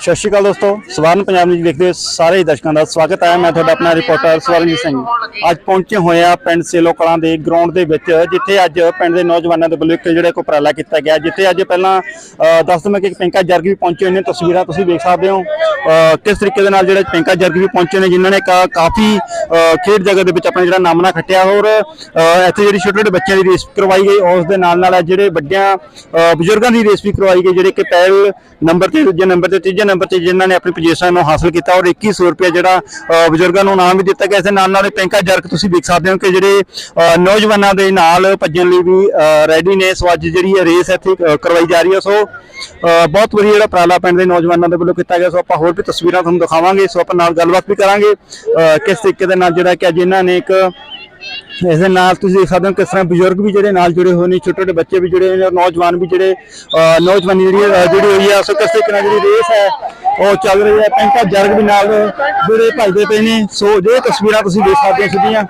ਸਤਿ ਸ਼੍ਰੀ ਅਕਾਲ ਦੋਸਤੋ ਸਵਰਨ ਪੰਜਾਬ ਨਿਊਜ਼ ਦੇਖਦੇ ਸਾਰੇ ਦਰਸ਼ਕਾਂ ਦਾ ਸਵਾਗਤ ਹੈ। ਮੈਂ ਤੁਹਾਡਾ ਆਪਣਾ ਰਿਪੋਰਟਰ ਸਵਰਨਜੀਤ ਸਿੰਘ। ਅੱਜ ਪਹੁੰਚੇ ਹੋਏ ਆ ਪਿੰਡ ਸੇਲੋ ਕਲਾਂ ਦੇ ਗਰਾਊਂਡ ਦੇ ਵਿੱਚ, ਜਿੱਥੇ ਅੱਜ ਪਿੰਡ ਦੇ ਨੌਜਵਾਨਾਂ ਦੇ ਵੱਲੋਂ ਇੱਕ ਜਿਹੜਾ ਕੋ ਉਪਰਾਲਾ ਕੀਤਾ ਗਿਆ, ਜਿੱਥੇ ਅੱਜ ਪਹਿਲਾਂ ਦੱਸ ਦਵਾਂ ਕਿ ਪਿੰਕਾ ਜਰਗ ਵੀ ਪਹੁੰਚੇ ਹੋਏ ਨੇ। ਤਸਵੀਰਾਂ ਤੁਸੀਂ ਦੇਖ ਸਕਦੇ ਹੋ। ਕਿਸ ਤਰੀਕੇ ਦੇ ਨਾਲ ਜਿਹੜੇ ਪਿੰਕਾ ਜਰਗ ਵੀ ਪਹੁੰਚੇ ਨੇ, ਜਿਨ੍ਹਾਂ ਨੇ ਕਾ- ਕਾਫੀ ਖੇਡ ਜਗਤ ਦੇ ਵਿੱਚ ਆਪਣਾ ਜਿਹੜਾ ਨਾਮਣਾ ਖੱਟਿਆ ਔਰ ਇੱਥੇ ਜਿਹੜੀ ਛੋਟੇ ਛੋਟੇ ਬੱਚਿਆਂ ਦੀ ਰੇਸ ਕਰਵਾਈ ਗਈ। ਉਸ ਦੇ ਨਾਲ ਨਾਲ ਜਿਹੜੇ ਵੱਡਿਆਂ ਬਜ਼ੁਰਗਾਂ ਦੀ ਰੇਸ ਵੀ ਕਰਵਾਈ ਗਈ, ਜਿਹੜੇ ਕਿ ਪਹਿਲ ਨੰਬਰ ਤੇ, ਦੂਜੇ ਨੰਬਰ ਤੇ, ਤੀਜੇ ਨੰਬਰ ਤੇ ਜਿਨ੍ਹਾਂ ਨੇ ਆਪਣੀ ਪੋਜੀਸ਼ਨ ਨੂੰ ਹਾਸਲ ਕੀਤਾ ਔਰ 2100 ਰੁਪਏ ਜਿਹੜਾ ਬਜ਼ੁਰਗਾਂ ਨੂੰ ਇਨਾਮ ਵੀ ਦਿੱਤਾ ਗਿਆ। ਇਸ ਨਾਲ ਨਾਲ ਇਹ ਜਰਕ ਤੁਸੀਂ ਦੇਖ ਸਕਦੇ ਹੋ ਕਿ ਜਿਹੜੇ ਨੌਜਵਾਨਾਂ ਦੇ ਨਾਲ ਭੱਜਣ ਲਈ ਵੀ ਰੈਡੀ ਨੇ। ਸੋ ਅੱਜ ਜਿਹੜੀ ਇਹ ਰੇਸ ਇੱਥੇ ਕਰਵਾਈ ਜਾ ਰਹੀ ਹੈ। ਸੋ ਬਹੁਤ ਵਧੀਆ ਜਿਹੜਾ ਉਪਰਾਲਾ ਪਿੰਡ ਦੇ ਨੌਜਵਾਨਾਂ ਦੇ ਵੱਲੋਂ ਕੀਤਾ ਗਿਆ। ਸੋ ਆਪਾਂ ਹੋਰ ਵੀ ਤਸਵੀਰਾਂ ਤੁਹਾਨੂੰ ਦਿਖਾਵਾਂਗੇ। ਸੋ ਆਪਾਂ ਨਾਲ ਗੱਲਬਾਤ ਵੀ ਕਰਾਂਗੇ। ਅ, ਕਿਸ ਤਰੀਕੇ ਦੇ ਨਾਲ ਜਿਹੜਾ ਕਿ ਅੱਜ ਇਹਨਾਂ ਨੇ ਇੱਕ ਇਸ ਦੇ ਨਾਲ ਤੁਸੀਂ ਦੇਖ ਸਕਦੇ ਹੋ ਕਿਸ ਤਰ੍ਹਾਂ ਬਜ਼ੁਰਗ ਵੀ ਜਿਹੜੇ ਨਾਲ ਜੁੜੇ ਹੋਏ ਨੇ ਛੋਟੇ ਛੋਟੇ ਬੱਚੇ ਵੀ ਜੁੜੇ ਹੋਏ ਨੇ ਨੌਜਵਾਨ ਵੀ ਜਿਹੜੇ ਅ, ਨੌਜਵਾਨੀ ਜਿਹੜੀ ਜੁੜੀ ਹੋਈ ਹੈ ਸੋ ਕਿਸ ਤਰੀਕੇ ਨਾਲ ਜਿਹੜੀ ਰੇਸ ਹੈ ਉਹ ਚੱਲ ਰਹੀ ਹੈ ਪੈਂਕਾ ਜਰਗ ਵੀ ਨਾਲ ਜੁੜੇ ਭੱਜਦੇ ਪਏ ਨੇ। ਸੋ ਜੇ ਤਸਵੀਰਾਂ ਤੁਸੀਂ ਦੇਖ ਸਕਦੇ ਹੋ ਸਿੱਧੀਆਂ।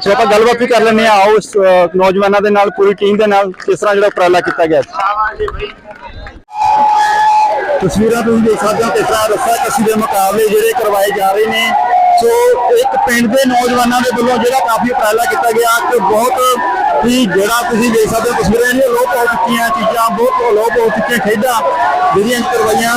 ਸੋ ਆਪਾਂ ਗੱਲਬਾਤ ਵੀ ਕਰ ਲੈਂਦੇ ਆ ਆਓ ਇਸ ਨੌਜਵਾਨਾਂ ਦੇ ਨਾਲ ਪੂਰੀ ਟੀਮ ਦੇ ਨਾਲ ਕਿਸ ਤਰ੍ਹਾਂ ਜਿਹੜਾ ਉਪਰਾਲਾ ਕੀਤਾ ਗਿਆ ਤਸਵੀਰਾਂ ਤੁਸੀਂ ਦੇਖ ਸਕਦੇ ਹੋ ਕਿਸ ਤਰ੍ਹਾਂ ਰੱਸਾ ਕੱਸੀ ਦੇ ਮੁਕਾਬਲੇ ਜਿਹੜੇ ਕਰਵਾਏ ਜਾ ਰਹੇ ਨੇ। ਸੋ ਇੱਕ ਪਿੰਡ ਦੇ ਨੌਜਵਾਨਾਂ ਦੇ ਵੱਲੋਂ ਜਿਹੜਾ ਕਾਫੀ ਉਪਰਾਲਾ ਕੀਤਾ ਗਿਆ ਕਿ ਬਹੁਤ ਹੀ ਜਿਹੜਾ ਤੁਸੀਂ ਦੇਖ ਸਕਦੇ ਹੋ ਤਸਵੀਰਾਂ ਜਿਹੜੀਆਂ ਲੋਪ ਹੋ ਚੁੱਕੀਆਂ, ਚੀਜ਼ਾਂ ਬਹੁਤ ਲੋਪ ਹੋ ਚੁੱਕੀਆਂ, ਖੇਡਾਂ ਜਿਹੜੀਆਂ ਕਰਵਾਈਆਂ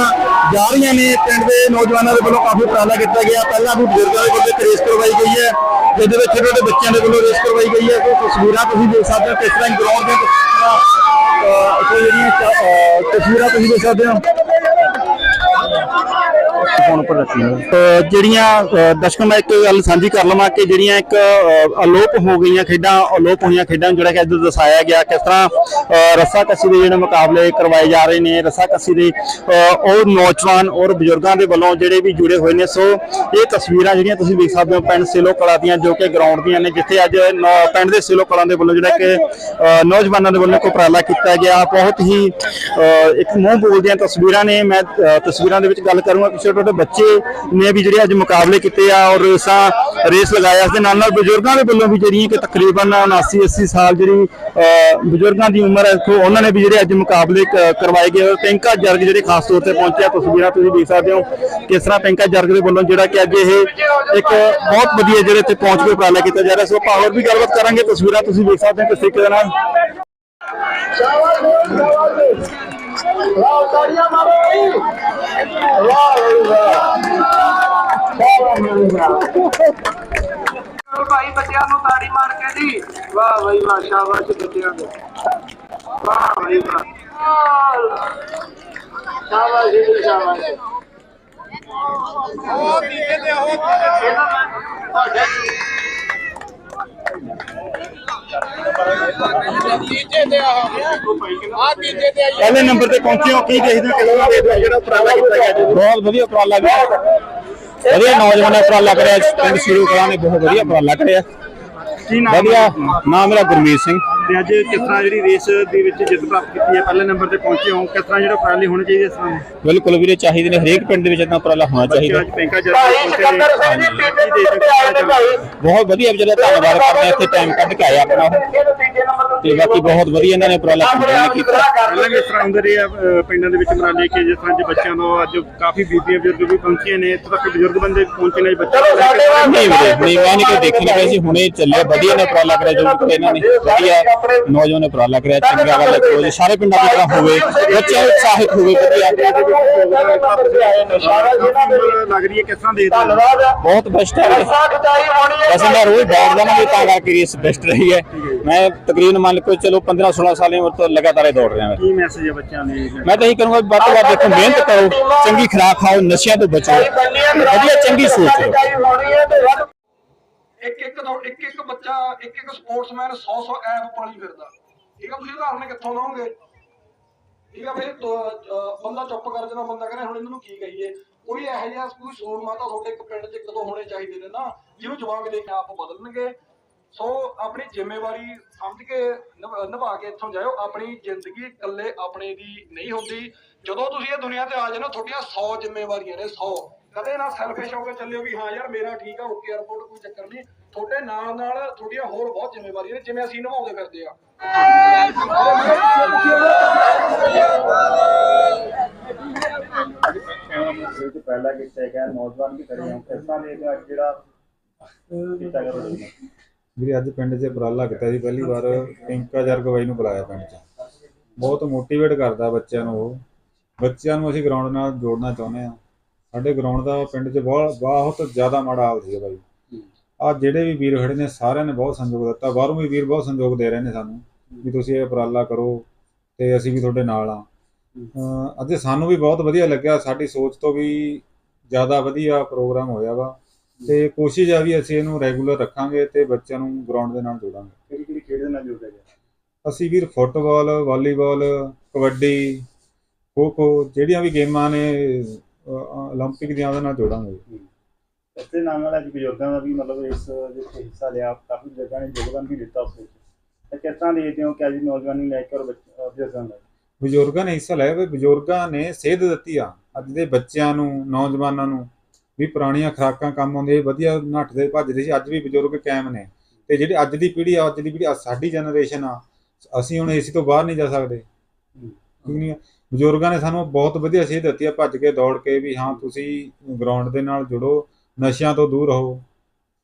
ਜਾ ਰਹੀਆਂ ਨੇ। ਪਿੰਡ ਦੇ ਨੌਜਵਾਨਾਂ ਦੇ ਵੱਲੋਂ ਕਾਫੀ ਉਪਰਾਲਾ ਕੀਤਾ ਗਿਆ। ਪਹਿਲਾਂ ਵੀ ਬਜ਼ੁਰਗਾਂ ਦੇ ਵੱਲੋਂ ਰੇਸ ਕਰਵਾਈ ਗਈ ਹੈ, ਜਿਹਦੇ ਵਿੱਚ ਛੋਟੇ ਛੋਟੇ ਬੱਚਿਆਂ ਦੇ ਵੱਲੋਂ ਰੇਸ ਕਰਵਾਈ ਗਈ ਹੈ। ਸੋ ਤਸਵੀਰਾਂ ਤੁਸੀਂ ਦੇਖ ਸਕਦੇ ਹੋ, ਕਿਸ ਤਰ੍ਹਾਂ ਗਰਾਊਂਡ ਦੇ ਤਸਵੀਰਾਂ ਅਹ ਸੋ ਜਿਹੜੀਆਂ ਤਸਵੀਰਾਂ ਤੁਸੀਂ ਦੇਖ ਸਕਦੇ ਹੋ। ਫੋਨ ਉੱਪਰ ਰੱਖੀਆਂ ਅਹ ਜਿਹੜੀਆਂ, ਅਹ ਦਰਸ਼ਕਾਂ ਮੈਂ ਇੱਕ ਗੱਲ ਸਾਂਝੀ ਕਰ ਲਵਾਂ ਕਿ ਜਿਹੜੀਆਂ ਇੱਕ ਅਲੋਪ ਹੋ ਗਈਆਂ ਖੇਡਾਂ, ਅਲੋਪ ਹੋਈਆਂ ਖੇਡਾਂ ਨੂੰ ਜਿਹੜਾ ਕਿ ਅੱਜ ਦਰਸਾਇਆ ਗਿਆ, ਕਿਸ ਤਰ੍ਹਾਂ ਰੱਸਾ ਕੱਸੀ ਦੇ ਜਿਹੜੇ ਮੁਕਾਬਲੇ ਕਰਵਾਏ ਜਾ ਰਹੇ ਨੇ ਰੱਸਾ ਕੱਸੀ ਦੇ, ਅਹ ਉਹ ਨੌਜਵਾਨ ਔਰ ਬਜ਼ੁਰਗਾਂ ਦੇ ਵੱਲੋਂ ਜਿਹੜੇ ਵੀ ਜੁੜੇ ਹੋਏ ਨੇ, ਸੋ ਇਹ ਤਸਵੀਰਾਂ ਜਿਹੜੀਆਂ ਤੁਸੀਂ ਵੇਖ ਸਕਦੇ ਹੋ ਪਿੰਡ ਸੇਲੋ ਕਲਾ ਦੀਆਂ, ਜੋ ਕਿ ਗਰਾਊਂਡ ਦੀਆਂ ਨੇ, ਜਿੱਥੇ ਅੱਜ ਨੌ- ਪਿੰਡ ਦੇ ਸੇਲੋ ਕਲਾਂ ਦੇ ਵੱਲੋਂ ਜਿਹੜਾ ਕਿ ਨੌਜਵਾਨਾਂ ਦੇ ਵੱਲੋਂ ਇੱਕ ਉਪਰਾਲਾ ਕੀਤਾ ਗਿਆ। ਬਹੁਤ ਹੀ ਇੱਕ ਮੂੰਹ ਬੋਲਦੀਆਂ ਤਸਵੀਰਾਂ ਨੇ, ਮੈਂ ਤਸਵੀਰਾਂ ਦੇ ਵਿੱਚ ਗੱਲ ਕਰੂੰਗਾ ਕਿ ਛੋਟੇ ਬੱਚੇ ਨੇ ਵੀ ਜਿਹੜੇ ਅੱਜ ਮੁਕਾਬਲੇ ਕੀਤੇ ਆ ਔਰ ਰੇਸਾਂ ਰੇਸ ਲਗਾਇਆ, ਇਸ ਦੇ ਨਾਲ ਨਾਲ ਬਜ਼ੁਰਗਾਂ ਦੇ ਵੱਲੋਂ ਵੀ ਜਿਹੜੀਆਂ ਕਿ ਤਕਰੀਬਨ 79 80 ਸਾਲ ਜਿਹੜੀ ਬਜ਼ੁਰਗਾਂ ਦੀ ਉਮਰ ਹੈ ਸੋ ਉਹਨਾਂ ਨੇ ਵੀ ਜਿਹੜੇ ਅੱਜ ਮੁਕਾਬਲੇ ਕਰਵਾਏ ਗਏ ਔਰ ਪਿੰਕਾ ਜਰਗ ਜਿਹੜੇ ਖਾਸ ਤੌਰ ਤੇ ਪਹੁੰਚਿਆ, ਤਸਵੀਰਾਂ ਤੁਸੀਂ ਦੇਖ ਸਕਦੇ ਹੋ ਕਿਸ ਤਰ੍ਹਾਂ ਪਿੰਕਾ ਜਰਗ ਦੇ ਵੱਲੋਂ ਜਿਹੜਾ ਕਿ ਅੱਜ ਇਹ ਇੱਕ ਬਹੁਤ ਵਧੀਆ ਜਿਹੜੇ ਇੱਥੇ ਪਹੁੰਚ ਕੇ ਉਪਰਾਲਾ ਕੀਤਾ ਜਾ ਰਿਹਾ, ਸੋ ਆਪਾਂ ਹੋਰ ਵੀ ਗੱਲਬਾਤ ਕਰਾਂਗੇ, ਤਸਵੀਰਾਂ ਤੁਸੀਂ ਦੇਖ ਸਕਦੇ ਹੋ ਕਿਸ ਤਰੀਕੇ ਦੇ ਨਾਲ। ਵਾਹ ਤਾੜੀਆਂ ਮਾਰੋ ਜੀ। ਵਾਹ ਵਾਹ ਭਾਈ ਬੱਚਿਆਂ ਨੂੰ ਤਾੜੀ ਮਾਰ ਕੇ ਜੀ ਵਾਹ ਭਾਈ ਵਾਹ ਸ਼ਾਬਾਸ਼ ਬੱਚਿਆਂ ਨੂੰ। ਵਾਹ ਭਾਈ ਵਾਹ। ਸ਼ਾਬਾਸ਼ ਜੀ ਸ਼ਾਬਾਸ਼। ਉਹ ਤੀਜੇ ਤੇ ਉਹ ਤੁਹਾਡੇ ਤੀਜੇ ਤੇ ਆ ਆ ਤੀਜੇ ਤੇ ਆਈ ਪਹਿਲੇ ਨੰਬਰ ਤੇ ਪਹੁੰਚੇ ਹੋ, ਕੀ ਦੇਖਦੇ ਹੋ, ਕਿਹੜਾ ਦੇਖਦੇ ਹੋ ਜਿਹੜਾ ਉਪਰਾਲਾ ਕੀਤਾ ਗਿਆ ਜੀ? ਬਹੁਤ ਵਧੀਆ ਉਪਰਾਲਾ ਵੀ ਵਧੀਆ ਨੌਜਵਾਨਾਂ ਉਪਰਾਲਾ ਕਰਿਆ, ਪਿੰਡ ਸ਼ੁਰੂ ਕਰਾਂ ਨੇ ਬਹੁਤ ਵਧੀਆ ਉਪਰਾਲਾ ਕਰਿਆ। ਕੀ ਨਾਮ ਵਧੀਆ? ਨਾਮ ਮੇਰਾ ਗੁਰਮੀਤ ਸਿੰਘ। ਤੇ ਅੱਜ ਕਿਸ ਤਰ੍ਹਾਂ ਜਿਹੜੀ ਰੇਸ ਦੇ ਵਿੱਚ ਜਿੱਤ ਪ੍ਰਾਪਤ ਕੀਤੀ ਹੈ? ਪਹਿਲੇ ਨੰਬਰ ਤੇ ਪਹੁੰਚੇ ਹੋ। ਕਿਸ ਤਰ੍ਹਾਂ ਜਿਹੜਾ ਉਪਰਾਲੇ ਹੋਣੇ ਚਾਹੀਦੇ ਇਸ ਤਰ੍ਹਾਂ ਬਿਲਕੁਲ ਵੀਰੇ ਚਾਹੀਦੇ ਨੇ ਹਰੇਕ ਪਿੰਡ ਦੇ ਵਿੱਚ ਇਦਾਂ ਉਪਰਾਲਾ ਹੋਣਾ ਚਾਹੀਦਾ। ਅੱਜ ਪੈਂਕਾ ਜਰ ਭਾਈ ਸਿਕੰਦਰ ਸਿੰਘ ਜੀ ਤੀਜੇ ਨੰਬਰ ਤੇ ਆਏ ਨੇ ਭਾਈ। ਬਹੁਤ ਵਧੀਆ ਵਿਚਾਰੇ ਧੰਨਵਾਦ ਕਰਦੇ ਇੱਥੇ ਟਾਈਮ ਕੱਢ ਕੇ ਆਏ ਆਪਣਾ। ਉਹ। ਤੀਜੇ ਨੰਬਰ ਤੇ ਬਾਕੀ ਬਹੁਤ ਵਧੀਆ ਇਹਨਾਂ ਨੇ ਉਪਰਾਲਾ ਕੀਤਾ ਨੇ ਕੀਤਾ ਪਹਿਲਾਂ ਇਸ ਤਰ੍ਹਾਂ ਹੁੰਦੇ ਰਹੇ ਪਿੰਡਾਂ ਦੇ ਵਿੱਚ ਉਪਰਾਲੇ ਕਿ ਜਿਸ ਤਰ੍ਹਾਂ ਦੇ ਬੱਚਿਆਂ ਨੂੰ ਅੱਜ ਕਾਫੀ ਬੀਬੀਆਂ ਬਜ਼ੁਰਗ ਵੀ ਪਹੁੰਚੀਆਂ ਨੇ ਇੱਥੇ ਤੱਕ ਬਜ਼ੁਰਗ ਬੰਦੇ ਪਹੁੰਚੇ ਨੇ ਬੱਚੇ ਨਹੀਂ ਵੀਰੇ ਨਹੀਂ ਮੈਂ ਨਹੀਂ ਕੋਈ ਦੇਖਣ ਗਿਆ ਸੀ ਹੁਣੇ ਚੱਲਿਆ ਵਧੀਆ ਨੇ ਉਪਰਾਲਾ ਕਰਿਆ ਜੋ ਕਿ ਇਹਨਾਂ ਨੇ ਵਧੀਆ। ਨੌਜਵਾਨ ਨੇ ਉਪਰਾਲਾ ਕਰਿਆ ਚੰਗਾ ਗੱਲ ਹੈ ਸਾਰੇ ਪਿੰਡਾਂ ਦੀ ਤਰ੍ਹਾਂ ਹੋਵੇ ਬੱਚੇ ਉਤਸ਼ਾਹਿਤ ਹੋਵੇ ਵਧੀਆ। ਲੱਗ ਰਹੀ ਹੈ ਕਿਸ ਤਰ੍ਹਾਂ ਦੇਖਦੇ ਹੋ? ਧੰਨਵਾਦ ਬਹੁਤ ਬੈਸਟ ਹੈ। ਵੈਸੇ ਮੈਂ ਰੋਜ਼ ਦੌੜਦਾ ਨਾ ਵੀ ਤਾਂ ਕਰਕੇ ਰੇਸ ਬੈਸਟ ਰਹੀ ਹੈ। ਮੈਂ ਤਕਰੀਬਨ ਮੰਨ ਲਓ ਚਲੋ 15 16 ਸਾਲ ਦੀ ਉਮਰ ਤੋਂ ਲਗਾਤਾਰ ਦੌੜ ਰਿਹਾ ਮੈਂ। ਕੀ ਮੈਸੇਜ ਹੈ ਬੱਚਿਆਂ ਲਈ ਮੈਂ ਤਾਂ ਇਹੀ ਕਰੂੰਗਾ ਵੱਧ ਤੋਂ ਵੱਧ ਦੇਖੋ ਮਿਹਨਤ ਕਰੋ ਚੰਗੀ ਖੁਰਾਕ ਖਾਓ ਨਸ਼ਿਆਂ ਤੋਂ ਬਚੋ। ਵਧੀਆ ਚੰਗੀ ਸੋਚ ਰੱਖੋ ਇੱਕ ਇੱਕ ਇੱਕ ਇੱਕ ਬੱਚਾ, ਇੱਕ ਇੱਕ ਸਪੋਰਟਸਮੈਨ 100 100 ਐਪ ਪਾਲੀ ਫਿਰਦਾ। ਠੀਕ ਆ, ਤੁਸੀਂ ਉਦਾਹਰਨ ਕਿੱਥੋਂ ਲਓਗੇ? ਠੀਕ ਆ ਫਿਰ ਬੰਦਾ ਚੁੱਪ ਕਰ ਜਾਣਾ, ਬੰਦਾ ਕਹਿੰਦਾ ਹੁਣ ਇਹਨਾਂ ਨੂੰ ਕੀ ਕਹੀਏ? ਕੋਈ ਇਹੋ ਜਿਹਾ, ਕੋਈ ਸੋਨ ਮਾਤਾ ਤੁਹਾਡੇ ਇੱਕ ਪਿੰਡ 'ਚ ਕਦੋਂ ਹੋਣੇ ਚਾਹੀਦੇ ਨੇ ਨਾ, ਜਿਹਨੂੰ ਜਵਾਬ ਦੇ ਕੇ ਆਪ ਬਦਲਣਗੇ। ਸੋ, ਆਪਣੀ ਜ਼ਿੰਮੇਵਾਰੀ ਸਮਝ ਕੇ ਨਿਭ- ਨਿਭਾ ਕੇ ਇੱਥੋਂ ਜਾਇਓ। ਆਪਣੀ ਜ਼ਿੰਦਗੀ ਇਕੱਲੇ ਆਪਣੇ ਦੀ ਨਹੀਂ ਹੁੰਦੀ। ਜਦੋਂ ਤੁਸੀਂ ਇਹ ਦੁਨੀਆ ਤੇ ਆ ਜਾਣਾ, ਤੁਹਾਡੀਆਂ 100 ਜ਼ਿੰਮੇਵਾਰੀਆਂ ਨੇ 100 ਕਦੇ ਨਾ ਸੈਲਫਿਸ਼ ਹੋ ਕੇ ਚੱਲਿਓ ਵੀ ਹਾਂ ਯਾਰ ਮੇਰਾ ਠੀਕ ਆ ਓਕੇ ਰਿਪੋਰਟ ਕੋਈ ਚੱਕਰ ਨਹੀਂ। ਤੁਹਾਡੇ ਨਾਲ ਨਾਲ ਤੁਹਾਡੀਆਂ ਹੋਰ ਬਹੁਤ ਜ਼ਿੰਮੇਵਾਰੀਆਂ ਨੇ, ਜਿਵੇਂ ਅਸੀਂ ਨਿਭਾਉਂਦੇ ਫਿਰਦੇ ਆ। ਉਪਰਾਲਾ ਕੀਤਾ ਗਿਆ ਨੌਜਵਾਨ ਵੀ ਖੜੇ ਹੋ ਕਿਸ ਅੱਜ ਜਿਹੜਾ ਕੀਤਾ ਗਿਆ ਵੀਰੇ, ਅੱਜ ਪਿੰਡ 'ਚ ਉਪਰਾਲਾ ਕੀਤਾ ਸੀ ਪਹਿਲੀ ਵਾਰ ਪਿੰਕਾ ਜਰਗ ਨੂੰ ਬੁਲਾਇਆ ਪਿੰਡ 'ਚ। ਬਹੁਤ ਮੋਟੀਵੇਟ ਕਰਦਾ ਬੱਚਿਆਂ ਨੂੰ ਉਹ। ਬੱਚਿਆਂ ਨੂੰ ਅਸੀਂ ਗਰਾਊਂਡ ਨਾਲ ਜੋੜਨਾ ਚਾਹੁੰਦੇ ਆ ਸਾਡੇ ਗਰਾਊਂਡ ਦਾ ਪਿੰਡ 'ਚ ਬਹੁਤ ਬਹੁਤ ਜ਼ਿਆਦਾ ਮਾੜਾ ਹਾਲ ਸੀ ਬਾਈ। ਆ ਜਿਹੜੇ ਵੀ ਵੀਰ ਖੜੇ ਨੇ ਸਾਰਿਆਂ ਨੇ ਬਹੁਤ ਸੰਯੋਗ ਦਿੱਤਾ। ਬਾਹਰੋਂ ਵੀ ਵੀਰ ਬਹੁਤ ਸੰਯੋਗ ਦੇ ਰਹੇ ਨੇ ਸਾਨੂੰ ਵੀ ਤੁਸੀਂ ਇਹ ਉਪਰਾਲਾ ਕਰੋ ਤੇ ਅਸੀਂ ਵੀ ਤੁਹਾਡੇ ਨਾਲ ਆ। ਅਤੇ ਸਾਨੂੰ ਵੀ ਬਹੁਤ ਵਧੀਆ ਲੱਗਿਆ। ਸਾਡੀ ਸੋਚ ਤੋਂ ਵੀ ਜ਼ਿਆਦਾ ਵਧੀਆ ਪ੍ਰੋਗਰਾਮ ਹੋਇਆ ਵਾ। ਤੇ ਕੋਸ਼ਿਸ਼ ਆ ਵੀ ਅਸੀਂ ਇਹਨੂੰ ਰੈਗੂਲਰ ਰੱਖਾਂਗੇ ਤੇ ਬੱਚਿਆਂ ਨੂੰ ਗਰਾਊਂਡ ਦੇ ਨਾਲ ਜੋੜਾਂਗੇ। ਕਿਹੜੀ ਕਿਹੜੀ ਖੇਡ ਦੇ ਨਾਲ ਜੋੜਿਆ ਗਿਆ? ਅਸੀਂ ਵੀਰ ਫੁੱਟਬਾਲ ਵਾਲੀਬਾਲ ਕਬੱਡੀ ਖੋ ਖੋ ਜਿਹੜੀਆਂ ਵੀ ਗੇਮਾਂ ਨੇ 올림픽 ਦੀਆਂ ਉਹਦੇ ਨਾਲ ਜੋੜਾਂਗੇ ਇਸ ਦੇ ਨਾਲ ਨਾਲ ਅੱਜ ਬਜ਼ੁਰਗਾਂ ਦਾ ਵੀ ਮਤਲਬ ਇਸ ਵਿੱਚ ਹਿੱਸਾ ਲਿਆ ਕਾਫੀ ਬਜ਼ੁਰਗਾਂ ਨੇ ਯੋਗਦਾਨ ਵੀ ਦਿੱਤਾ ਉਸ ਵਿੱਚ ਤੇ ਕਿਸ ਤਰ੍ਹਾਂ ਦੇਖਦੇ ਹੋ ਕਿ ਅੱਜ ਨੌਜਵਾਨੀ ਲੈ ਕੇ ਔਰ ਬੱਚ- ਅਹ ਬਜ਼ੁਰਗਾਂ ਦਾ ਬਜ਼ੁਰਗਾਂ ਨੇ ਹਿੱਸਾ ਲਿਆ ਵੀ ਬਜ਼ੁਰਗਾਂ ਨੇ ਸੇਧ ਦਿੱਤੀ ਆ ਅੱਜ ਦੇ ਬੱਚਿਆਂ ਨੂੰ ਨੌਜਵਾਨਾਂ ਨੂੰ ਵੀ ਪੁਰਾਣੀਆਂ ਖੁਰਾਕਾਂ ਕੰਮ ਆਉਂਦੇ ਵਧੀਆ ਨੱਠਦੇ ਭੱਜਦੇ ਸੀ ਅੱਜ ਵੀ ਬਜ਼ੁਰਗ ਕਾਇਮ ਨੇ ਤੇ ਜਿਹੜੀ ਅੱਜ ਦੀ ਪੀੜ੍ਹੀ ਆ ਅੱਜ ਦੀ ਪੀੜ੍ਹੀ ਆ, ਸਾਡੀ ਜਨਰੇਸ਼ਨ ਆ ਅਸੀਂ ਹੁਣ ਏਸੀ ਤੋਂ ਬਾਹਰ ਨਹੀਂ ਜਾ ਸਕਦੇ ਠੀਕ ਨਹੀਂ ਆ? ਬਜ਼ੁਰਗਾਂ ਨੇ ਸਾਨੂੰ ਬਹੁਤ ਵਧੀਆ ਸੇਧ ਦਿੱਤੀ ਆ ਭੱਜ ਕੇ ਦੌੜ ਕੇ ਵੀ ਹਾਂ, ਤੁਸੀਂ ਗਰਾਊਂਡ ਦੇ ਨਾਲ ਜੁੜੋ, ਨਸ਼ਿਆਂ ਤੋਂ ਦੂਰ ਰਹੋ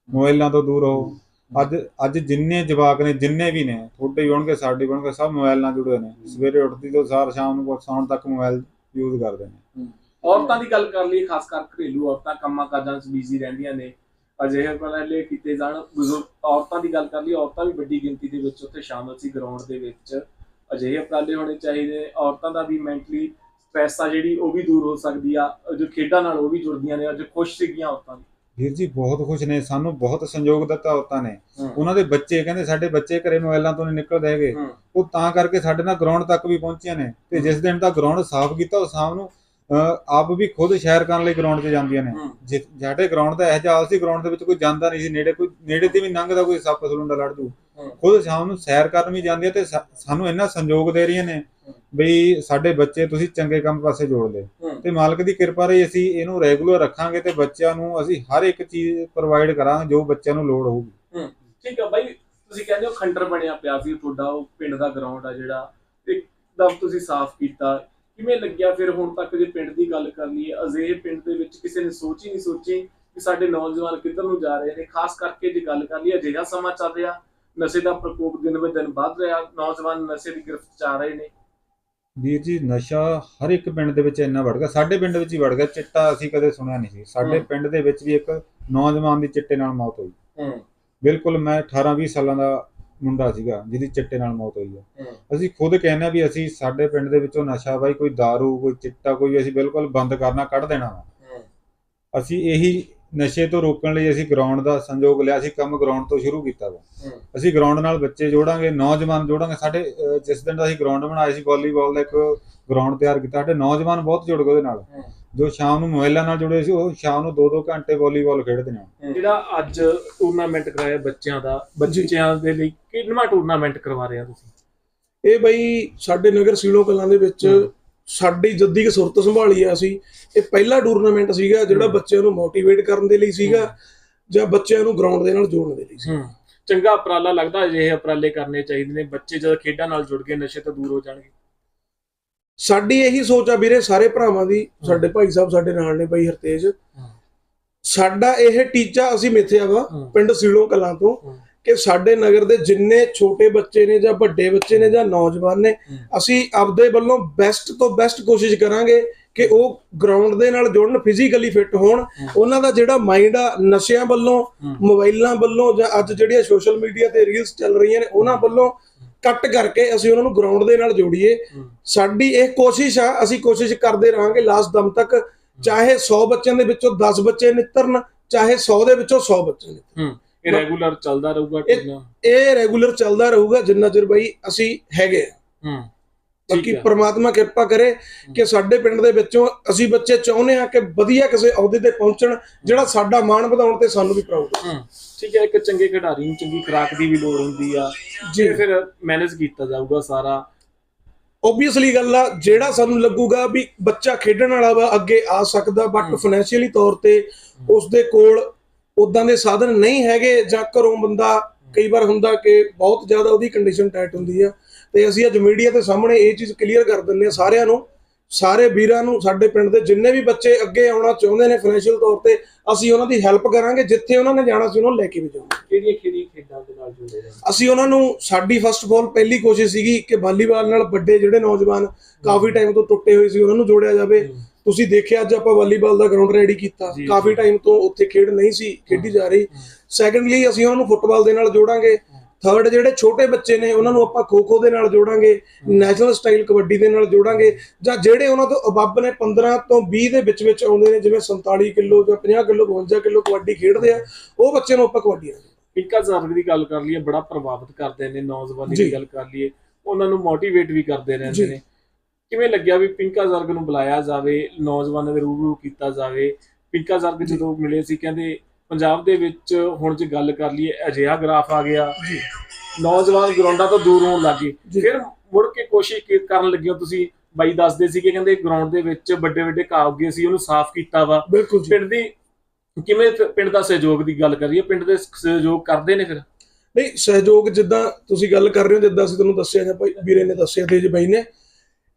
ਮੋਬਾਈਲਾਂ ਤੋਂ ਦੂਰ ਰਹੋ। ਅੱਜ ਅੱਜ ਜਿੰਨੇ ਜਵਾਕ ਨੇ, ਜਿੰਨੇ ਵੀ ਨੇ ਤੁਹਾਡੇ ਵੀ ਹੋਣਗੇ, ਸਾਡੇ ਹੋਣਗੇ, ਸਭ ਮੋਬਾਈਲ ਨਾਲ ਜੁੜੇ ਨੇ। ਸਵੇਰੇ ਉੱਠਦੀ ਤੋਂ ਸਾਰ ਸ਼ਾਮ ਨੂੰ ਸੌਣ ਤੱਕ ਮੋਬਾਈਲ ਯੂਜ਼ ਕਰਦੇ ਨੇ। ਔਰਤਾਂ ਦੀ ਗੱਲ ਕਰ ਲਈ ਖਾਸ ਕਰ ਘਰੇਲੂ ਔਰਤਾਂ, ਕੰਮਾਂ ਕਾਜਾਂ 'ਚ ਬਿਜ਼ੀ ਰਹਿੰਦੀਆਂ ਨੇ, ਅਜਿਹੇ ਉਪਰਾਲੇ ਕੀਤੇ ਜਾਣ ਬਜ਼ੁਰਗ ਔਰਤਾਂ ਦੀ ਗੱਲ ਕਰ ਲਈ ਔਰਤਾਂ ਵੀ ਵੱਡੀ ਗਿਣਤੀ ਦੇ ਵਿੱਚ ਉੱਥੇ ਸ਼ਾਮਲ ਸੀ ਗਰਾਊਂਡ ਦੇ ਵਿੱਚ। ਅਜਿਹੇ ਉਪਰਾਲੇ ਹੋਣੇ ਚਾਹੀਦੇ। ਔਰਤਾਂ ਦਾ ਵੀ ਮੈਂਟਲੀ ਸਟ੍ਰੈਸ ਆ ਜਿਹੜੀ ਉਹ ਵੀ ਦੂਰ ਹੋ ਸਕਦੀ ਆ ਜੋ ਖੇਡਾਂ ਨਾਲ ਉਹ ਵੀ ਜੁੜਦੀਆਂ ਨੇ ਅੱਜ ਖੁਸ਼ ਸੀਗੀਆਂ ਔਰਤਾਂ ਵੀਰ ਜੀ ਬਹੁਤ ਖੁਸ਼ ਨੇ ਸਾਨੂੰ ਬਹੁਤ ਸੰਯੋਗ ਦਿੱਤਾ ਔਰਤਾਂ ਨੇ। ਉਹਨਾਂ ਦੇ ਬੱਚੇ ਕਹਿੰਦੇ ਸਾਡੇ ਬੱਚੇ ਘਰੇ ਮੋਬਾਈਲਾਂ ਤੋਂ ਨਹੀਂ ਨਿਕਲਦੇ ਹੈਗੇ। ਉਹ ਤਾਂ ਕਰਕੇ ਸਾਡੇ ਨਾਲ ਗਰਾਊਂਡ ਤੱਕ ਵੀ ਪਹੁੰਚੀਆਂ ਨੇ ਤੇ ਜਿਸ ਦਿਨ ਦਾ ਗਰਾਊਂਡ ਸਾਫ਼ ਕੀਤਾ ਉਹ ਸ਼ਾਮ ਨੂੰ ਆਪ ਵੀ ਖੁਦ ਸ਼ਹਿਰ ਕਰਨ ਲਈ ਗਰਾਊਂਡ 'ਤੇ ਜਾਂਦੀਆਂ ਨੇ। ਹੂੰ। ਜਿ- ਸਾਡੇ ਗਰਾਊਂਡ ਦਾ ਇਹ ਹਾਲ ਸੀ ਗਰਾਊਂਡ ਦੇ ਵਿੱਚ ਕੋਈ ਜਾਂਦਾ ਨਹੀਂ ਸੀ ਨੇੜੇ ਕੋਈ ਨੇੜੇ ਤੇ ਵੀ ਲੰਘਦਾ ਕੋਈ ਸੱਪ ਸਲੂੰਡਾ ਲੜ ਜੂ। ਖੁਦ ਸ਼ਾਮ ਨੂੰ ਸੈਰ ਕਰਨ ਵੀ ਜਾਂਦੀਆਂ ਤੇ ਸਾਨੂੰ ਇੰਨਾ ਸੰਯੋਗ ਦੇ ਰਹੀਆਂ ਨੇ ਬਈ ਸਾਡੇ ਬੱਚੇ ਤੁਸੀਂ ਚੰਗੇ ਕੰਮ ਪਾਸੇ ਜੋੜ ਹੂੰ। ਤੇ ਮਾਲਕ ਦੀ ਕਿਰਪਾ ਰਹੀ ਅਸੀਂ ਇਹਨੂੰ ਰੈਗੂਲਰ ਰੱਖਾਂਗੇ ਤੇ ਬੱਚਿਆਂ ਨੂੰ ਅਸੀਂ ਹਰ ਇੱਕ ਚੀਜ਼ ਪ੍ਰੋਵਾਈਡ ਕਰਾਂਗੇ ਜੋ ਬੱਚਿਆਂ ਨੂੰ ਲੋੜ ਹੋਊਗੀ। ਠੀਕ ਆ ਬਾਈ ਤੁਸੀਂ ਕਹਿੰਦੇ ਹੋ ਖੰਡਰ ਬਣਿਆ ਪਿਆ ਸੀ ਤੁਹਾਡਾ ਉਹ ਪਿੰਡ ਦਾ ਗਰਾਊਂਡ ਆ ਜਿਹੜਾ ਇੱਕਦਮ ਤੁਸੀਂ ਸਾਫ਼ ਕੀਤਾ। ਕਿਵੇਂ ਲੱਗਿਆ ਫਿਰ ਹੁਣ ਤੱਕ ਜੇ ਪਿੰਡ ਦੀ ਗੱਲ ਕਰ ਲਈਏ ਅਜਿਹੇ ਪਿੰਡ ਦੇ ਵਿੱਚ ਕਿਸੇ ਨੇ ਸੋਚ ਹੀ ਨਹੀਂ ਸੋਚੀ ਕਿ ਸਾਡੇ ਨੌਜਵਾਨ ਕਿੱਧਰ ਨੂੰ ਜਾ ਰਹੇ ਨੇ? ਖਾਸ ਕਰਕੇ ਜੇ ਗੱਲ ਕਰ ਲਈਏ ਅਜਿਹਾ ਸਮਾਂ ਚੱਲ ਰਿਹਾ ਨਸ਼ੇ ਦਾ ਪ੍ਰਕੋਪ ਦਿਨ ਬ ਦਿਨ ਵੱਧ ਰਿਹਾ ਨੌਜਵਾਨ ਨਸ਼ੇ ਦੀ ਗ੍ਰਿਫਤ ਚ ਆ ਰਹੇ ਨੇ। ਵੀਰ ਜੀ ਨਸ਼ਾ ਹਰ ਇੱਕ ਪਿੰਡ ਦੇ ਵਿੱਚ ਇੰਨਾ ਵੜ ਗਿਆ। ਸਾਡੇ ਪਿੰਡ ਵਿੱਚ ਹੀ ਵੜ ਗਿਆ ਚਿੱਟਾ ਅਸੀਂ ਕਦੇ ਸੁਣਿਆ ਨਹੀਂ ਸੀ। ਸਾਡੇ। ਪਿੰਡ ਦੇ ਵਿੱਚ ਵੀ ਇੱਕ ਨੌਜਵਾਨ ਦੀ ਚਿੱਟੇ ਨਾਲ ਮੌਤ ਹੋਈ। ਹੂੰ। ਬਿਲਕੁਲ ਮੈਂ 18 20 ਸਾਲਾਂ ਦਾ ਮੁੰਡਾ ਸੀਗਾ ਜਿਹਦੀ ਚਿੱਟੇ ਨਾਲ ਮੌਤ ਹੋਈ ਹੈ। ਅਸੀਂ ਖੁਦ ਕਹਿੰਦੇ ਹਾਂ ਵੀ ਅਸੀਂ ਸਾਡੇ ਪਿੰਡ ਦੇ ਵਿੱਚੋਂ ਨਸ਼ਾ ਬਾਈ ਕੋਈ दारू ਕੋਈ ਚਿੱਟਾ ਕੋਈ ਅਸੀਂ ਬਿਲਕੁਲ ਬੰਦ ਕਰਨਾ ਕੱਢ ਦੇਣਾ ਵਾ। ਅਸੀਂ ਇਹੀ ਨਸ਼ੇ ਤੋਂ ਰੋਕਣ ਲਈ ਅਸੀਂ ਗਰਾਊਂਡ ਦਾ ਸੰਯੋਗ ਲਿਆ ਸੀ ਕੰਮ ਗਰਾਊਂਡ ਤੋਂ ਸ਼ੁਰੂ ਕੀਤਾ ਵਾ। ਅਸੀਂ ਗਰਾਊਂਡ ਨਾਲ ਬੱਚੇ ਜੋੜਾਂਗੇ ਨੌਜਵਾਨ ਜੋੜਾਂਗੇ। ਸਾਡੇ ਜਿਸ ਦਿਨ ਦਾ ਅਸੀਂ ਗਰਾਊਂਡ ਬਣਾਇਆ ਸੀ ਵਾਲੀਬਾਲ ਦਾ ਇੱਕ ਗਰਾਊਂਡ ਤਿਆਰ ਕੀਤਾ ਸਾਡੇ ਨੌਜਵਾਨ ਬਹੁਤ ਜੁੜ ਗਏ ਉਹਦੇ ਨਾਲ। ਜੋ ਸ਼ਾਮ ਨੂੰ ਮੋਬਾਈਲਾਂ ਨਾਲ ਜੁੜੇ ਸੀ ਉਹ ਸ਼ਾਮ ਨੂੰ 2-2 ਘੰਟੇ ਵਾਲੀਬਾਲ ਖੇਡਦੇ ਨੇ। ਜਿਹੜਾ ਅੱਜ ਟੂਰਨਾਮੈਂਟ ਕਰਾਇਆ ਬੱਚਿਆਂ ਦਾ ਬੱਚਿਆਂ ਦੇ ਲਈ ਕਿੰਨਾ ਟੂਰਨਾਮੈਂਟ ਕਰਵਾ ਰਹੇ ਆ ਤੁਸੀਂ? ਇਹ ਬਈ ਸਾਡੇ ਨਗਰ ਸੀਲੋ ਕਲਾਂ ਦੇ ਵਿੱਚ ਸਾਡੀ ਜੱਦੀ ਕੀ ਸੁਰਤ ਸੰਭਾਲੀ ਆ ਅਸੀਂ। ਇਹ ਪਹਿਲਾ ਟੂਰਨਾਮੈਂਟ ਸੀਗਾ ਜਿਹੜਾ ਬੱਚਿਆਂ ਨੂੰ ਮੋਟੀਵੇਟ ਕਰਨ ਦੇ ਲਈ ਸੀਗਾ ਜਾਂ ਬੱਚਿਆਂ ਨੂੰ ਗਰਾਊਂਡ ਦੇ ਨਾਲ ਜੋੜਨ ਦੇ ਲਈ ਸੀ ਚੰਗਾ ਉਪਰਾਲਾ ਲੱਗਦਾ ਅਜਿਹੇ ਉਪਰਾਲੇ ਕਰਨੇ ਚਾਹੀਦੇ ਨੇ। ਬੱਚੇ ਜਦ ਖੇਡਾਂ ਨਾਲ ਜੁੜ ਕੇ ਨਸ਼ੇ ਤੋਂ ਦੂਰ ਹੋ ਜਾਣਗੇ। ਸਾਡੀ ਇਹੀ ਸੋਚ ਆ ਵੀਰੇ ਸਾਰੇ ਭਰਾਵਾਂ ਦੀ ਸਾਡੇ ਭਾਈ ਸਾਹਿਬ ਸਾਡੇ ਨਾਲ ਨੇ ਬਾਈ ਹਰਤੇਜ ਸਾਡਾ ਇਹ ਟੀਚਾ ਅਸੀਂ ਮਿੱਥਿਆ ਵਾ। ਪਿੰਡ ਸੀਲੋ ਕਲਾਂ ਤੋਂ। ਕਿ ਸਾਡੇ ਨਗਰ ਦੇ ਜਿੰਨੇ ਛੋਟੇ ਬੱਚੇ ਨੇ ਜਾਂ ਵੱਡੇ ਬੱਚੇ ਨੇ ਜਾਂ ਨੌਜਵਾਨ ਨੇ। ਅਸੀਂ ਆਪਦੇ ਵੱਲੋਂ ਬੈਸਟ ਤੋਂ ਬੈਸਟ ਕੋਸ਼ਿਸ਼ ਕਰਾਂਗੇ ਕਿ ਉਹ ਗਰਾਊਂਡ ਦੇ ਨਾਲ ਜੁੜਨ ਫਿਜ਼ੀਕਲੀ ਫਿੱਟ ਹੋਣ ਉਹਨਾਂ ਦਾ ਜਿਹੜਾ ਮਾਈਂਡ ਆ ਨਸ਼ਿਆਂ ਵੱਲੋਂ। ਮੋਬਾਈਲਾਂ ਵੱਲੋਂ ਜਾਂ ਅੱਜ ਜਿਹੜੀਆਂ ਸੋਸ਼ਲ ਮੀਡੀਆ ਤੇ ਰੀਲਸ ਚੱਲ ਰਹੀਆਂ ਨੇ ਉਹਨਾਂ ਵੱਲੋਂ ਕੱਟ ਕਰਕੇ ਅਸੀਂ ਉਹਨਾਂ ਨੂੰ ਗਰਾਊਂਡ ਦੇ ਨਾਲ ਜੋੜੀਏ। ਸਾਡੀ ਇਹ ਕੋਸ਼ਿਸ਼ ਆ ਅਸੀਂ ਕੋਸ਼ਿਸ਼ ਕਰਦੇ ਰਹਾਂਗੇ ਲਾਸਟ ਦਮ ਤੱਕ ਚਾਹੇ 100 ਬੱਚਿਆਂ ਦੇ ਵਿੱਚੋਂ 10 ਬੱਚੇ ਨਿੱਤਰਨ ਚਾਹੇ 100 ਦੇ ਵਿੱਚੋਂ 100 ਬੱਚੇ ਨਿੱਤਰਨ ਇਹ ਰੈਗੂਲਰ ਚੱਲਦਾ ਰਹੂਗਾ ਇਹ- ਰੈਗੂਲਰ ਚੱਲਦਾ ਰਹੂਗਾ ਜਿੰਨਾ ਚਿਰ ਬਈ ਅਸੀਂ ਹੈਗੇ। ਹੂੰ ਬਾਕੀ। ਪ੍ਰਮਾਤਮਾ ਕਿਰਪਾ ਕਰੇ ਕਿ ਸਾਡੇ ਪਿੰਡ ਦੇ ਵਿੱਚੋਂ ਅਸੀਂ ਬੱਚੇ ਚਾਹੁੰਦੇ ਆ ਕਿ ਵਧੀਆ ਕਿਸੇ ਅਹੁਦੇ ਤੇ ਪਹੁੰਚਣ ਜਿਹੜਾ ਸਾਡਾ ਮਾਣ ਵਧਾਉਣ ਤੇ ਸਾਨੂੰ ਵੀ ਪ੍ਰਾਊਡ ਹੂੰ ਠੀਕ ਹੈ ਇੱਕ ਚੰਗੇ ਖਿਡਾਰੀ ਨੂੰ ਚੰਗੀ ਖੁਰਾਕ ਦੀ ਵੀ ਲੋੜ ਹੁੰਦੀ ਆ ਜੀ ਫਿਰ ਮੈਨੇਜ ਕੀਤਾ ਜਾਊਗਾ ਸਾਰਾ ਓਬਵੀਅਸਲੀ ਗੱਲ ਆ ਜਿਹੜਾ ਸਾਨੂੰ ਲੱਗੂਗਾ ਵੀ ਬੱਚਾ ਖੇਡਣ ਵਾਲਾ ਵਾ ਅੱਗੇ ਆ ਸਕਦਾ ਬਟ। ਫਾਈਨੈਂਸ਼ੀਅਲੀ ਤੌਰ ਤੇ ਉਸ ਦੇ ਕੋਲ ਉਦਾਂ ਦੇ ਸਾਧਨ ਨਹੀਂ ਹੈਗੇ ਜਾਂ ਘਰੋਂ ਬੰਦਾ ਕਈ ਵਾਰ ਹੁੰਦਾ ਕਿ ਬਹੁਤ ਜ਼ਿਆਦਾ ਉਹਦੀ ਕੰਡੀਸ਼ਨ ਟਾਈਟ ਹੁੰਦੀ ਆ ਤੇ ਅਸੀਂ ਅੱਜ ਮੀਡੀਆ ਦੇ ਸਾਹਮਣੇ ਇਹ ਚੀਜ਼ ਕਲੀਅਰ ਕਰ ਦਿੰਦੇ ਆ ਸਾਰਿਆਂ ਨੂੰ ਸਾਰੇ ਵੀਰਾਂ ਨੂੰ ਸਾਡੇ ਪਿੰਡ ਦੇ ਜਿੰਨੇ ਵੀ ਬੱਚੇ ਅੱਗੇ ਆਉਣਾ ਚਾਹੁੰਦੇ ਨੇ ਫਾਈਨੈਂਸ਼ੀਅਲ ਤੌਰ ਤੇ ਅਸੀਂ ਉਹਨਾਂ ਦੀ ਹੈਲਪ ਕਰਾਂਗੇ ਜਿੱਥੇ ਉਹਨਾਂ ਨੇ ਜਾਣਾ ਸੀ ਉਹਨਾਂ ਨੂੰ ਲੈ ਕੇ ਵੀ ਜਾਵਾਂਗੇ ਕਿਹੜੀਆਂ ਕਿਹੜੀਆਂ ਖੇਡਾਂ ਦੇ ਨਾਲ ਜੁੜੇ ਨੇ ਅਸੀਂ ਉਹਨਾਂ ਨੂੰ ਸਾਡੀ ਫਸਟ ਆਫ ਆਲ ਪਹਿਲੀ ਕੋਸ਼ਿਸ਼ ਸੀਗੀ ਕਿ ਵਾਲੀਬਾਲ ਨਾਲ ਵੱਡੇ ਜਿਹੜੇ ਨੌਜਵਾਨ ਕਾਫੀ ਟਾਈਮ ਤੋਂ ਟੁੱਟੇ ਹੋਏ ਸੀ ਉਹਨਾਂ ਨੂੰ ਜੋੜਿਆ ਜਾਵੇ। ਤੁਸੀਂ ਦੇਖਿਆ ਅੱਜ ਆਪਾਂ ਵਾਲੀਬਾਲ ਦਾ ਗਰਾਊਂਡ ਰੈਡੀ ਕੀਤਾ। ਕਾਫੀ ਟਾਈਮ ਤੋਂ ਉੱਥੇ ਖੇਡ ਨਹੀਂ ਸੀ ਖੇਡੀ ਜਾ ਰਹੀ। ਸੈਕੰਡਲੀ ਅਸੀਂ ਉਹਨਾਂ ਨੂੰ ਫੁੱਟਬਾਲ ਦੇ ਨਾਲ ਜੋੜਾਂਗੇ। ਥਰਡ ਜਿਹੜੇ ਛੋਟੇ ਬੱਚੇ ਨੇ ਉਹਨਾਂ ਨੂੰ ਆਪਾਂ ਖੋ-ਖੋ ਦੇ ਨਾਲ ਜੋੜਾਂਗੇ। ਨੈਸ਼ਨਲ ਸਟਾਈਲ ਕਬੱਡੀ ਦੇ ਨਾਲ ਜੋੜਾਂਗੇ। ਜਾਂ ਜਿਹੜੇ ਉਹਨਾਂ ਤੋਂ ਅਬੱਬ ਨੇ 15 ਤੋਂ 20 ਦੇ ਵਿੱਚ ਵਿੱਚ ਆਉਂਦੇ ਨੇ ਜਿਵੇਂ 47 ਕਿਲੋ ਜਾਂ 50 ਕਿਲੋ 52 ਕਿਲੋ ਕਬੱਡੀ ਖੇਡਦੇ ਆ ਉਹ ਬੱਚੇ ਨੂੰ ਆਪਾਂ ਕਬੱਡੀ ਨਾਲ ਪਿੰਕਾ ਜ਼ਰਗ ਦੀ ਗੱਲ ਕਰ ਲਈਏ ਬੜਾ ਪ੍ਰਭਾਵਿਤ ਕਰਦੇ ਨੇ ਨੌਜਵਾਨੀ। ਦੀ ਗੱਲ ਕਰ ਲਈਏ ਉਹਨਾਂ ਨੂੰ ਮੋਟੀਵੇਟ ਵੀ ਕਰਦੇ ਰਹਿੰਦੇ। ਨੇ। ਕਿਵੇਂ ਲੱਗਿਆ ਵੀ ਪਿੰਕਾ ਜ਼ਰਗ ਨੂੰ ਬੁਲਾਇਆ ਜਾਵੇ ਨੌਜਵਾਨਾਂ ਦੇ ਰੂਬਰੂ ਕੀਤਾ ਜਾਵੇ? ਪਿੰਕਾ ਜ਼ਰਗ ਜਦੋਂ ਮਿਲੇ ਸੀ ਕਹਿੰਦੇ ਪੰਜਾਬ ਦੇ ਵਿੱਚ ਹੁਣ ਜੇ ਗੱਲ ਕਰ ਲਈਏ ਅਜਿਹਾ ਗ੍ਰਾਫ ਆ ਗਿਆ। ਜੀ। ਨੌਜਵਾਨ ਗਰਾਊਂਡਾਂ ਤੋਂ ਦੂਰ ਹੋਣ ਲੱਗੇ। ਫਿਰ ਮੁੜ ਕੇ ਕੋਸ਼ਿਸ਼ ਕਰਨ ਲੱਗੇ ਤੁਸੀਂ? ਬਾਈ ਦੱਸਦੇ ਸੀ ਕਿ ਕਹਿੰਦੇ ਗਰਾਊਂਡ ਦੇ ਵਿੱਚ ਵੱਡੇ ਵੱਡੇ ਘਾਹ ਉੱਗੇ ਸੀ ਉਹਨੂੰ ਸਾਫ਼ ਕੀਤਾ ਵਾ। ਬਿਲਕੁਲ ਪਿੰਡ ਦੀ ਕਿਵੇਂ ਪਿੰਡ ਦਾ ਸਹਿਯੋਗ ਦੀ ਗੱਲ ਕਰੀਏ? ਪਿੰਡ ਦੇ ਸਹਿਯੋਗ ਕਰਦੇ ਨੇ ਫਿਰ? ਨਹੀਂ ਸਹਿਯੋਗ ਜਿੱਦਾਂ ਤੁਸੀਂ ਗੱਲ ਕਰ ਰਹੇ ਹੋ ਜਿੱਦਾਂ ਅਸੀਂ ਤੁਹਾਨੂੰ ਦੱਸਿਆ ਜਾਂ ਭਾਈ ਵੀਰੇ ਨੇ ਦੱਸਿਆ ਤੇਜ ਬਾਈ ਨੇ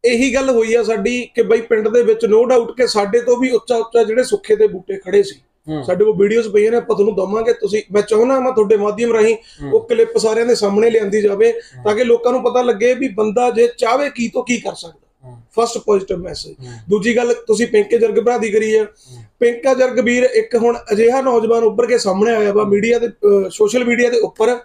ਇਹੀ ਗੱਲ ਹੋਈ ਆ ਸਾਡੀ ਕਿ ਬਈ ਪਿੰਡ ਦੇ ਵਿੱਚ ਨੋ ਡਾਊਟ ਕਿ ਸਾਡੇ ਤੋਂ ਵੀ ਉੱਚਾ ਉੱਚਾ ਜਿਹੜੇ ਸੁੱਖੇ ਦੇ ਬੂਟੇ ਖੜੇ ਸੀ। ਸਾਡੇ ਕੋਲ ਵੀਡੀਓਜ਼ ਪਈਆਂ ਨੇ ਆਪਾਂ ਤੁਹਾਨੂੰ ਦਵਾਂਗੇ ਤੁਸੀਂ ਮੈਂ ਚਾਹੁੰਦਾ ਮੈਂ ਤੁਹਾਡੇ ਮਾਧਿਅਮ ਰਾਹੀਂ। ਉਹ ਕਲਿੱਪ ਸਾਰਿਆਂ ਦੇ ਸਾਹਮਣੇ ਲਿਆਂਦੀ ਜਾਵੇ ਤਾਂ ਕਿ ਲੋਕਾਂ ਨੂੰ ਪਤਾ ਲੱਗੇ ਵੀ ਬੰਦਾ ਜੇ ਚਾਹਵੇ ਕੀ ਤੋਂ ਕੀ ਕਰ ਸਕਦਾ। First positive message. ਦੂਜੀ ਗੱਲ ਤੁਸੀਂ ਪਿੰਕੇ ਜਰਗ ਭਰਾ ਦੀ ਕਰੀ ਆ। ਪਿੰਕਾ ਜਰਗ ਵੀਰ ਇੱਕ ਹੁਣ ਅਜਿਹਾ ਨੌਜਵਾਨ ਉੱਭਰ ਕੇ ਸਾਹਮਣੇ ਆਇਆ ਵਾ ਮੀਡੀਆ ਦੇ ਸੋਸ਼ਲ ਮੀਡੀਆ ਦੇ ਉੱਪਰ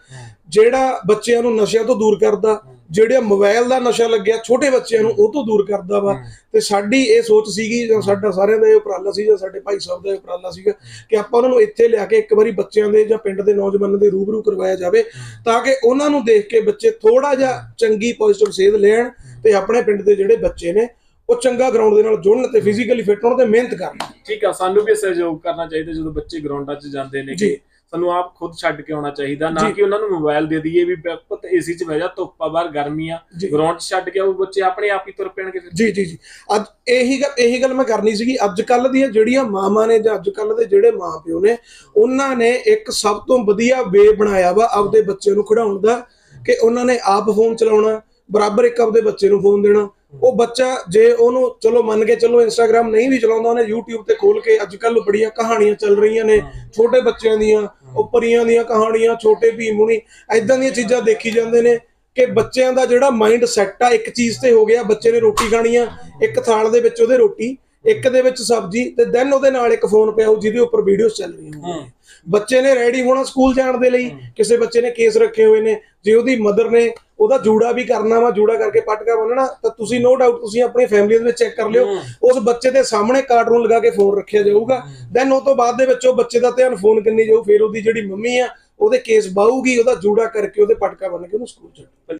ਜਿਹੜਾ ਬੱਚਿਆਂ ਨੂੰ ਨਸ਼ਿਆਂ ਤੋਂ ਦੂਰ ਕਰਦਾ ਜਿਹੜਾ ਮੋਬਾਈਲ ਦਾ ਨਸ਼ਾ ਲੱਗਿਆ ਛੋਟੇ ਬੱਚਿਆਂ ਨੂੰ ਉਹ ਤੋਂ ਦੂਰ ਕਰਦਾ ਵਾ। ਤੇ ਸਾਡੀ ਇਹ ਸੋਚ ਸੀਗੀ ਜਾਂ ਸਾਡਾ ਸਾਰਿਆਂ ਦਾ ਇਹ ਉਪਰਾਲਾ ਸੀ ਜਾਂ ਸਾਡੇ ਭਾਈ ਸਾਹਿਬ ਦਾ ਇਹ ਉਪਰਾਲਾ ਸੀਗਾ ਕਿ ਆਪਾਂ ਉਹਨਾਂ ਨੂੰ ਇੱਥੇ ਲਿਆ ਕੇ ਇੱਕ ਵਾਰੀ ਬੱਚਿਆਂ ਦੇ ਜਾਂ ਪਿੰਡ ਦੇ ਨੌਜਵਾਨਾਂ ਦੇ ਰੂਬਰੂ ਕਰਵਾਇਆ ਜਾਵੇ ਤਾਂ ਕਿ ਉਹਨਾਂ ਨੂੰ ਦੇਖ ਕੇ ਬੱਚੇ ਥੋੜਾ ਜਿਹਾ ਚੰਗੀ ਪੋਜ਼ਿਟਿਵ ਸੇਧ ਲੈਣ ਤੇ ਆਪਣੇ ਪਿੰਡ ਦੇ ਜਿਹੜੇ ਬੱਚੇ ਨੇ ਉਹ ਚੰਗਾ ਗਰਾਊਂਡ ਦੇ ਨਾਲ ਜੁੜਨ ਤੇ ਫਿਜ਼ੀਕਲੀ ਫਿੱਟ ਹੋਣ ਤੇ ਮਿਹਨਤ ਕਰਨ। ਠੀਕ ਆ ਸਾਨੂੰ ਵੀ ਸਹਿਯੋਗ ਕਰਨਾ ਚਾਹੀਦਾ ਜਦੋਂ ਬੱਚੇ ਗਰਾਊਂਡਾਂ 'ਚ ਜਾਂਦੇ ਨੇ। ਜੀ। ਕਿ ਸਾਨੂੰ ਆਪ ਖੁਦ ਛੱਡ ਕੇ ਆਉਣਾ ਚਾਹੀਦਾ ਨਾ। ਕਿ ਉਹਨਾਂ ਨੂੰ ਮੋਬਾਈਲ ਦੇ ਦਈਏ ਵੀ ਪੁੱਤ ਏਸੀ 'ਚ ਬਹਿ ਜਾ ਧੁੱਪ ਆ ਬਾਹਰ ਗਰਮੀ ਆ। ਗਰਾਊਂਡ 'ਚ ਛੱਡ ਕੇ ਆਓ ਬੱਚੇ ਆਪਣੇ ਆਪ ਹੀ ਤੁਰ ਪੈਣਗੇ ਫਿਰ ਜੀ ਜੀ ਜੀ ਅੱਜ ਇਹੀ ਗੱਲ ਇਹੀ ਗੱਲ ਮੈਂ ਕਰਨੀ ਸੀਗੀ ਅੱਜ ਕੱਲ ਦੀਆਂ ਜਿਹੜੀਆਂ ਮਾਵਾਂ ਨੇ ਜਾਂ ਅੱਜ ਕੱਲ ਦੇ ਜਿਹੜੇ ਮਾਪਿਓ ਨੇ ਉਹਨਾਂ ਨੇ ਇੱਕ ਸਭ ਤੋਂ ਵਧੀਆ ਵੇ ਬਣਾਇਆ ਵਾ ਆਪਦੇ ਬੱਚੇ ਨੂੰ ਖਿਡਾਉਣ ਦਾ ਕਿ ਉਹਨਾਂ ਨੇ ਆਪ ਫੋਨ ਚਲਾਉਣਾ ਬਰਾਬਰ ਇੱਕ ਆਪਦੇ ਬੱਚੇ ਨੂੰ ਫੋਨ ਦੇਣਾ ਉਹ ਬੱਚਾ ਜੇ ਉਹਨੂੰ ਚਲੋ ਮੰਨ ਕੇ ਚਲੋ ਇੰਸਟਾਗ੍ਰam ਨਹੀਂ ਵੀ ਚਲਾਉਂਦਾ ਉਹਨੇ YouTube ਤੇ ਖੋਲ ਕੇ ਅੱਜ ਕੱਲ ਬੜੀਆਂ ਕਹਾਣੀਆਂ ਚੱਲ ਰਹੀਆਂ ਨੇ ਛੋਟੇ ਬੱਚਿਆਂ ਦੀਆਂ ਉਹ ਪਰੀਆਂ ਦੀਆਂ ਕਹਾਣੀਆਂ ਛੋਟੇ ਭੀਮੁਨੀ ਐਦਾਂ ਦੀਆਂ ਚੀਜ਼ਾਂ ਦੇਖੀ ਜਾਂਦੇ ਨੇ ਕਿ ਬੱਚਿਆਂ ਦਾ ਜਿਹੜਾ ਮਾਈਂਡ ਸੈੱਟ ਆ ਇੱਕ ਚੀਜ਼ ਤੇ ਹੋ ਗਿਆ ਬੱਚੇ ਨੇ ਰੋਟੀ ਖਾਣੀ ਆ ਇੱਕ ਥਾਲ ਦੇ ਵਿੱਚ ਉਹਦੇ ਰੋਟੀ ਇੱਕ ਦੇ ਵਿੱਚ ਸਬਜ਼ੀ ਤੇ ਦੈਨ ਉਹਦੇ ਨਾਲ ਇੱਕ ਫੋਨ ਪਿਆ ਹੋਊ ਜਿਹਦੇ ਉੱਪਰ ਵੀਡੀਓਜ਼ ਚੱਲ ਰਹੀਆਂ ਹੋਣਗੀਆਂ ਬੱਚੇ ਨੇ ਰੈਡੀ ਹੋਣਾ ਸਕੂਲ ਜਾਣ ਦੇ ਲਈ ਕਿਸੇ ਬੱਚੇ ਨੇ ਕੇਸ ਰੱਖੇ ਹੋਏ ਨੇ ਜੇ ਉਹਦੀ ਮਦਰ ਨੇ ਉਹਦਾ ਜੂੜਾ ਵੀ ਕਰਨਾ ਵਾ ਜੂੜਾ ਕਰਕੇ ਪਟਕਾ ਬੰਨਣਾ ਤਾਂ ਤੁਸੀਂ ਨੋ ਡਾਊਟ ਤੁਸੀਂ ਆਪਣੀ ਫੈਮਿਲੀ ਦੇ ਵਿੱਚ ਚੈੱਕ ਕਰ ਲਿਓ। ਉਸ ਬੱਚੇ ਦੇ ਸਾਹਮਣੇ ਕਾਰਟੂਨ ਲਗਾ ਕੇ ਫੋਨ ਰੱਖਿਆ ਜਾਊਗਾ। ਦੈਨ ਉਹ ਤੋਂ ਬਾਅਦ ਦੇ ਵਿੱਚ ਉਹ ਬੱਚੇ ਦਾ ਧਿਆਨ ਫੋਨ ਕਿੰਨੀ ਜਾਊ ਫਿਰ ਉਹਦੀ ਜਿਹੜੀ ਮੰਮੀ ਆ ਉਹਦੇ ਕੇਸ ਬਾਹੂਗੀ ਉਹਦਾ ਜੂੜਾ ਕਰਕੇ ਉਹਦੇ ਪਟਕਾ ਬੰਨ ਕੇ ਉਹਨੂੰ ਸਕੂਲ ਛੱਡ।